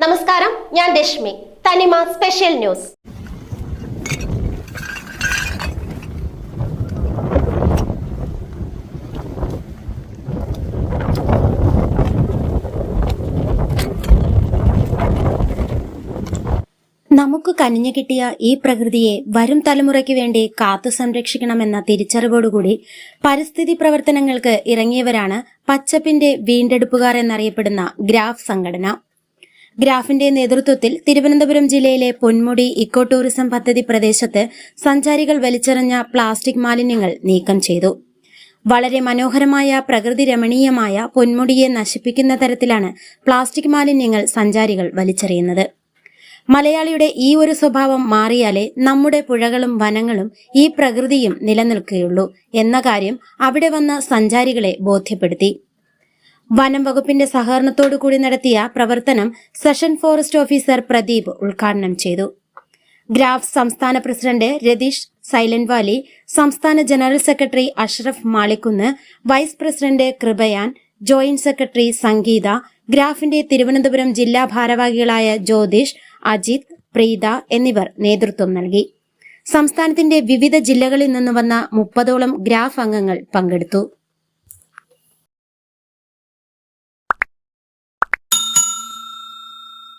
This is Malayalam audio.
നമസ്കാരം ഞാൻ രശ്മി. തനിമ സ്പെഷ്യൽ ന്യൂസ്. നമുക്ക് കനിഞ്ഞു കിട്ടിയ ഈ പ്രകൃതിയെ വരും തലമുറയ്ക്ക് വേണ്ടി കാത്തു സംരക്ഷിക്കണമെന്ന തിരിച്ചറിവോടുകൂടി പരിസ്ഥിതി പ്രവർത്തനങ്ങൾക്ക് ഇറങ്ങിയവരാണ് പച്ചപ്പിന്റെ വീണ്ടെടുപ്പുകാർ എന്നറിയപ്പെടുന്ന ഗ്രാഫ് സംഘടന. ഗ്രാഫിന്റെ നേതൃത്വത്തിൽ തിരുവനന്തപുരം ജില്ലയിലെ പൊന്മുടി ഇക്കോ ടൂറിസം പദ്ധതി പ്രദേശത്ത് സഞ്ചാരികൾ വലിച്ചെറിഞ്ഞ പ്ലാസ്റ്റിക് മാലിന്യങ്ങൾ നീക്കം ചെയ്തു. വളരെ മനോഹരമായ പ്രകൃതി രമണീയമായ പൊന്മുടിയെ നശിപ്പിക്കുന്ന തരത്തിലാണ് പ്ലാസ്റ്റിക് മാലിന്യങ്ങൾ സഞ്ചാരികൾ വലിച്ചെറിയുന്നത്. മലയാളിയുടെ ഈ ഒരു സ്വഭാവം മാറിയാലേ നമ്മുടെ പുഴകളും വനങ്ങളും ഈ പ്രകൃതിയും നിലനിൽക്കുകയുള്ളൂ എന്ന കാര്യം അവിടെ വന്ന സഞ്ചാരികളെ ബോധ്യപ്പെടുത്തി. വനം വകുപ്പിന്റെ സഹകരണത്തോടു കൂടി നടത്തിയ പ്രവർത്തനം സെഷൻ ഫോറസ്റ്റ് ഓഫീസർ പ്രദീപ് ഉദ്ഘാടനം ചെയ്തു. ഗ്രാഫ് സംസ്ഥാന പ്രസിഡന്റ് രതീഷ് സൈലന്റ് വാലി സംസ്ഥാന general secretary Ashraf Malikkunnu vice president Kripayan joint secretary Sangeetha ഗ്രാഫിന്റെ തിരുവനന്തപുരം ജില്ലാ ഭാരവാഹികളായ ജ്യോതിഷ് അജിത് പ്രീത എന്നിവർ നേതൃത്വം നൽകി. സംസ്ഥാനത്തിന്റെ വിവിധ ജില്ലകളിൽ നിന്ന് വന്ന മുപ്പതോളം ഗ്രാഫ് അംഗങ്ങൾ പങ്കെടുത്തു.